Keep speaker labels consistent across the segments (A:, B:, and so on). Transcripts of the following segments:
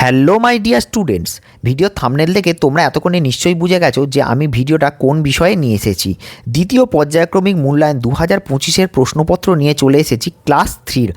A: Hello, my dear students. Video thumbnail দেখে তোমরা এতক্ষণে নিশ্চয়ই বুঝে গেছো যে আমি ভিডিওটা কোন বিষয়ে নিয়ে এসেছি। দ্বিতীয় পর্যায়ক্রমিক মূল্যায়ন দু হাজার পঁচিশের প্রশ্নপত্র নিয়ে চলে এসেছি ক্লাস থ্রির।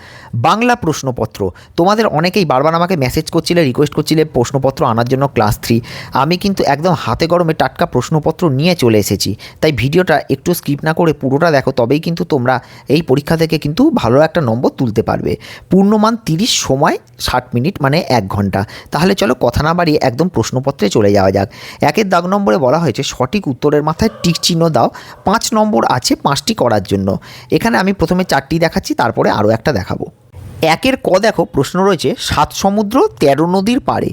A: বাংলা প্রশ্নপত্র। তোমাদের অনেকেই বারবার আমাকে মেসেজ করছিলে, রিকোয়েস্ট করছিলে প্রশ্নপত্র আনার জন্য ক্লাস থ্রি। আমি কিন্তু একদম হাতে গরমে টাটকা প্রশ্নপত্র নিয়ে চলে এসেছি। তাই ভিডিওটা একটু স্কিপ না করে পুরোটা দেখো, তবেই কিন্তু তোমরা এই পরীক্ষা থেকে কিন্তু ভালো একটা নম্বর তুলতে পারবে। পূর্ণমান তিরিশ সময় ষাট মিনিট মানে এক ঘণ্টা। তাহলে চলো কথা না বাড়িয়ে একদম প্রশ্নপত্রে চলে যাওয়া যাক। একের দাগ নম্বরে বলা হয়েছে, সঠিক উত্তরের মাথায় টিক চিহ্ন দাও। পাঁচ নম্বর আছে পাঁচটি করার জন্য। এখানে আমি প্রথমে চারটি দেখাচ্ছি, তারপরে আরও একটা দেখাবো। একের ক দেখো, প্রশ্ন রয়েছে, সাত সমুদ্র, তেরো নদীর পাড়ে।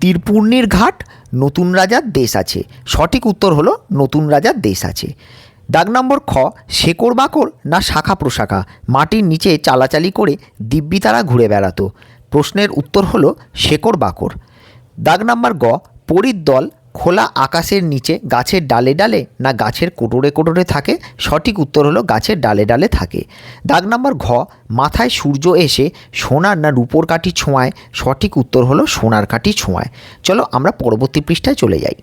A: তীরপূর্ণির ঘাট, নতুন রাজার দেশ আছে। সঠিক উত্তর হলো, নতুন রাজার দেশ আছে। দাগ নম্বর খ, শেকড় বাকড় না শাখা প্রশাখা? মাটির নিচে চালাচালি করে দিব্যি তারা ঘুরে বেড়াতো। প্রশ্নের উত্তর হল শেকড় বাকড়। দাগ নাম্বার গ, পরীর দল খোলা আকাশের নিচে গাছের ডালে ডালে না গাছের কোটরে কোটরে থাকে? সঠিক উত্তর হলো গাছের ডালে ডালে থাকে। দাগ নাম্বার ঘ, মাথায় সূর্য এসে সোনার না রূপোর কাঠি ছোঁয়ায়? সঠিক উত্তর হলো সোনার কাঠি ছোঁয়ায়। চলো আমরা পরবর্তী পৃষ্ঠায় চলে যাই।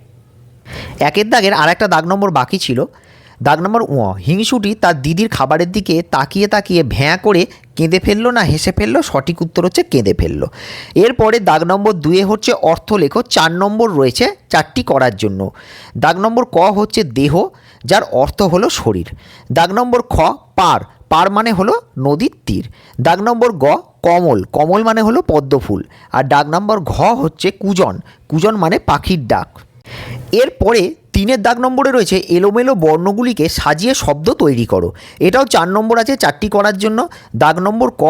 A: একের দাগের আর একটা দাগ নম্বর বাকি ছিল। দাগ নম্বর ও, হিংসুটি তার দিদির খাবারের দিকে তাকিয়ে তাকিয়ে ভ্যাঁ করে কেঁদে ফেলল না, হেসে ফেলল, সঠিক উত্তর হচ্ছে কেঁদে ফেলল। এরপরে দাগ নম্বর দুয়ে হচ্ছে অর্থ লেখো চার নম্বর রয়েছে চারটি করার জন্য। দাগ নম্বর ক হচ্ছে দেহ, যার অর্থ হলো শরীর। দাগ নম্বর খ, পার পার মানে হলো নদীর তীর। দাগ নম্বর গ, কমল কমল মানে হলো পদ্মফুল। আর দাগ নম্বর ঘ হচ্ছে কুজন কুজন মানে পাখির ডাক। এরপরে তিনের দাগ নম্বরে রয়েছে এলোমেলো বর্ণগুলিকে সাজিয়ে শব্দ তৈরি করো। এটাও চার নম্বর আছে চারটি করার জন্য। দাগ নম্বর ক,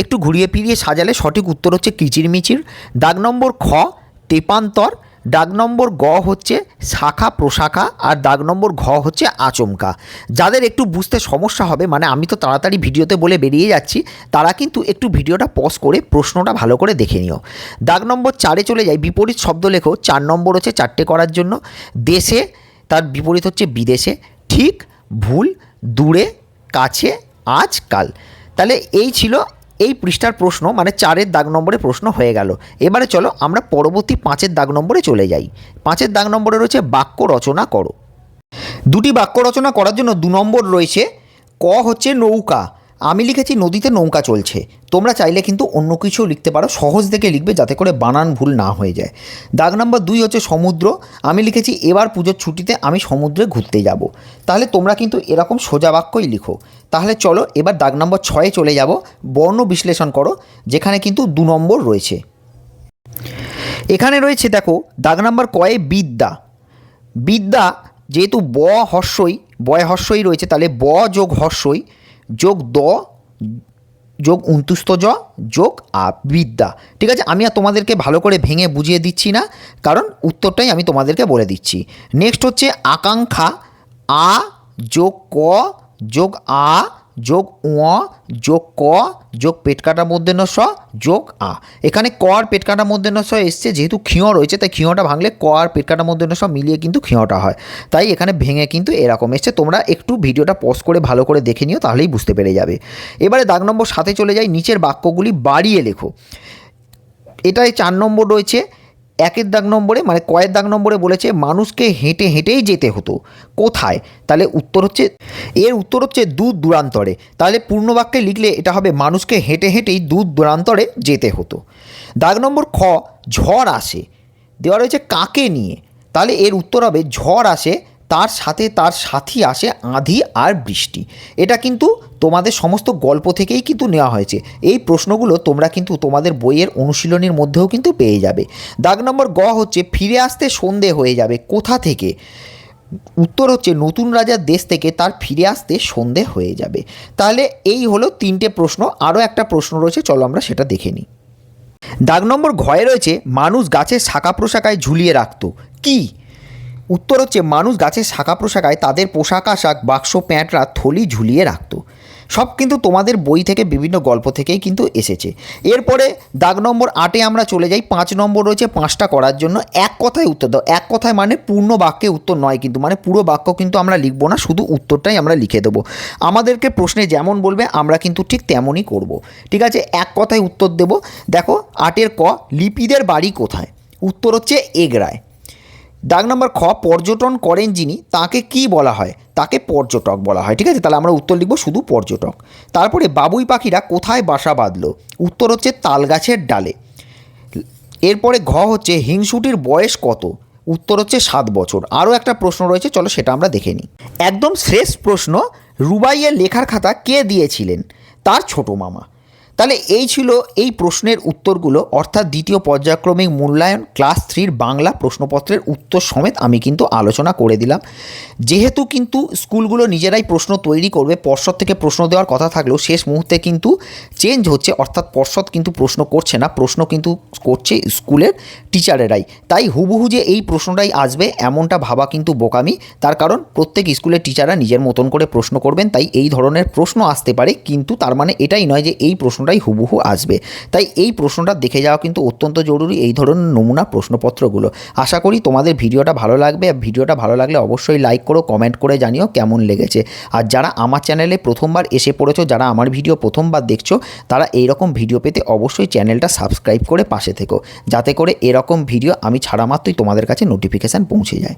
A: একটু ঘুরিয়ে ফিরিয়ে সাজালে সঠিক উত্তর হচ্ছে কিচিরমিচির। দাগ নম্বর খ তেপান্তর দাগ নম্বর গ হচ্ছে শাখা প্রশাখা আর দাগ নম্বর ঘ হচ্ছে আচমকা। যাদের একটু বুঝতে সমস্যা হবে মানে আমি তো তাড়াতাড়ি ভিডিওতে বলে বেরিয়ে যাচ্ছি, তারা কিন্তু একটু ভিডিওটা পজ করে প্রশ্নটা ভালো করে দেখে নিও। দাগ নম্বর চারে চলে যায় বিপরীত শব্দ লেখো, চার নম্বর হচ্ছে চারটে করার জন্য। দেশে, তার বিপরীত হচ্ছে বিদেশে। ঠিক, ভুল, দূরে, কাছে, আজকাল। তাহলে এই ছিল এই পৃষ্ঠার প্রশ্ন মানে চারের দাগ নম্বরে প্রশ্ন হয়ে গেল। এবারে চলো আমরা পরবর্তী পাঁচের দাগ নম্বরে চলে যাই। পাঁচের দাগ নম্বরে রয়েছে বাক্য রচনা করো। দুটি বাক্য রচনা করার জন্য দু নম্বর রয়েছে ক হচ্ছে নৌকা। আমি লিখেছি নদীতে নৌকা চলছে। তোমরা চাইলে কিন্তু অন্য কিছুও লিখতে পারো, সহজ দেখে লিখবে যাতে করে বানান ভুল না হয়ে যায়। দাগ নাম্বার দুই হচ্ছে সমুদ্র। আমি লিখেছি এবার পুজোর ছুটিতে আমি সমুদ্রে ঘুরতে যাব। তাহলে তোমরা কিন্তু এরকম সোজা বাক্যই লিখো। তাহলে চলো এবার দাগ নম্বর ছয়ে চলে যাব। বর্ণ বিশ্লেষণ করো, যেখানে কিন্তু দু নম্বর রয়েছে। এখানে রয়েছে দেখো, দাগ নাম্বার কয়ে বিদ্যা। বিদ্যা যেহেতু ব হর্ষই, বয় হর্ষই রয়েছে, তাহলে ব যোগ হর্ষই যোগ দ, যোগ উন্তুস্ত জ, যোগ আ বিদ্যা ঠিক আছে? আমি আর তোমাদেরকে ভালো করে ভেঙে বুঝিয়ে দিচ্ছি না, কারণ উত্তরটাই আমি তোমাদেরকে বলে দিচ্ছি। নেক্সট হচ্ছে আকাঙ্ক্ষা, আ যোগ ক, যোগ আ যোগ উ যোগ ক, যোগ পেট কাটার মধ্যে ন স, যোগ আ। এখানে ক আর পেট কাটার মধ্যে ন স এসছে, যেহেতু ক্ষিয় রয়েছে, তাই ক্ষিয়টা ভাঙলে ক আর পেট কাটার মধ্যে ন স মিলিয়ে কিন্তু ক্ষিয়টা হয়। তাই এখানে ভেঙে কিন্তু এরকম এসছে। তোমরা একটু ভিডিওটা পজ করে ভালো করে দেখে নিও, তাহলেই বুঝতে পেরে যাবে। এবারে দাগ নম্বর সাথে চলে যাই, নিচের বাক্যগুলি বাড়িয়ে লেখো। এটাই চার নম্বর রয়েছে একের দাগ নম্বরে মানে কয়ের দাগ নম্বরে বলেছে, মানুষকে হেঁটে হেঁটেই যেতে হতো। কোথায়? তাহলে উত্তর হচ্ছে, এর উত্তর হচ্ছে দূর দূরান্তরে। তাহলে পূর্ণবাক্যে লিখলে এটা হবে, মানুষকে হেঁটে হেঁটেই দূর দূরান্তরে যেতে হতো। দাগ নম্বর খ, ঝড় আসে। দেওয়া রয়েছে কাকে নিয়ে? তাহলে এর উত্তর হবে, ঝড় আসে তার সাথে তার সাথী আসে আঁধি আর বৃষ্টি। এটা কিন্তু তোমাদের সমস্ত গল্প থেকেই কিন্তু নেওয়া হয়েছে। এই প্রশ্নগুলো তোমরা কিন্তু তোমাদের বইয়ের অনুশীলনীর মধ্যেও কিন্তু পেয়ে যাবে। দাগ নম্বর গ হচ্ছে, ফিরে আসতে সন্ধে হয়ে যাবে কোথা থেকে? উত্তর হচ্ছে, নতুন রাজার দেশ থেকে তার ফিরে আসতে সন্ধে হয়ে যাবে। তাহলে এই হলো তিনটে প্রশ্ন। আরও একটা প্রশ্ন রয়েছে, চলো আমরা সেটা দেখে নিই। দাগ নম্বর ঘয়ে রয়েছে, মানুষ গাছের শাখা প্রশাখায় ঝুলিয়ে রাখত। কি? উত্তর হচ্ছে, মানুষ গাছের শাখা প্রশাখায় তাদের পোশাক আশাক, বাক্স, প্যাঁটরা, থলি ঝুলিয়ে রাখত। সব কিন্তু তোমাদের বই থেকে, বিভিন্ন গল্প থেকেই কিন্তু এসেছে। এরপরে দাগ নম্বর আটে আমরা চলে যাই। পাঁচ নম্বর রয়েছে, পাঁচটা করার জন্য এক কথায় উত্তর দাও। এক কথায় মানে পূর্ণ বাক্যে উত্তর নয় কিন্তু মানে পুরো বাক্য কিন্তু আমরা লিখব না, শুধু উত্তরটাই আমরা লিখে দেবো। আমাদেরকে প্রশ্নে যেমন বলবে, আমরা কিন্তু ঠিক তেমনই করব। ঠিক আছে? এক কথায় উত্তর দেব। দেখো, আটের ক, লিপিদের বাড়ি কোথায়? উত্তর হচ্ছে এগরায়। দাগ নম্বর খ, পর্যটন করেন যিনি, তাকে কি বলা হয়? তাকে পর্যটক বলা হয়, ঠিক আছে? তাহলে আমরা উত্তর লিখব শুধু পর্যটক। তারপরে বাবুই পাখিরা কোথায় বাসা বাঁধলো? উত্তর হচ্ছে তালগাছের ডালে। এরপরে ঘ হচ্ছে হিংসুটির বয়স কত? উত্তর হচ্ছে সাত বছর। আরও একটা প্রশ্ন রয়েছে, চলো সেটা আমরা দেখে নিই। একদম শেষ প্রশ্ন, রুবাইয়ের লেখার খাতা কে দিয়েছিলেন? তার ছোট মামা। তাহলে এই ছিল এই প্রশ্নের উত্তরগুলো, অর্থাৎ দ্বিতীয় পর্যায়ক্রমিক মূল্যায়ন ক্লাস থ্রির বাংলা প্রশ্নপত্রের উত্তর সমেত আমি কিন্তু আলোচনা করে দিলাম। যেহেতু কিন্তু স্কুলগুলো নিজেরাই প্রশ্ন তৈরি করবে, পর্ষদ থেকে প্রশ্ন দেওয়ার কথা থাকলেও শেষ মুহূর্তে কিন্তু চেঞ্জ হচ্ছে, অর্থাৎ পর্ষদ কিন্তু প্রশ্ন করছে না, প্রশ্ন কিন্তু করছে স্কুলের টিচারেরাই। তাই হুবহু যে এই প্রশ্নটাই আসবে, এমনটা ভাবা কিন্তু বোকামি। তার কারণ, প্রত্যেক স্কুলের টিচাররা নিজের মতন করে প্রশ্ন করবেন, তাই এই ধরনের প্রশ্ন আসতে পারে, কিন্তু তার মানে এটাই নয় যে এই প্রশ্নটাই হুবহু আসবে। তাই এই প্রশ্নটা দেখে যাওয়া কিন্তু অত্যন্ত জরুরি, এই ধরনের নমুনা প্রশ্নপত্রগুলো। আশা করি তোমাদের ভিডিওটা ভালো লাগবে, আর ভিডিওটা ভালো লাগলে অবশ্যই লাইক করো, কমেন্ট করে জানিও কেমন লেগেছে। আর যারা আমার চ্যানেলে প্রথমবার এসে পড়েছো, যারা আমার ভিডিও প্রথমবার দেখছ, তারা এইরকম ভিডিও পেতে অবশ্যই চ্যানেলটা সাবস্ক্রাইব করে পাশে থেকো, যাতে করে এরকম ভিডিও আমি ছাড়া মাত্রই তোমাদের কাছে নোটিফিকেশান পৌঁছে যায়।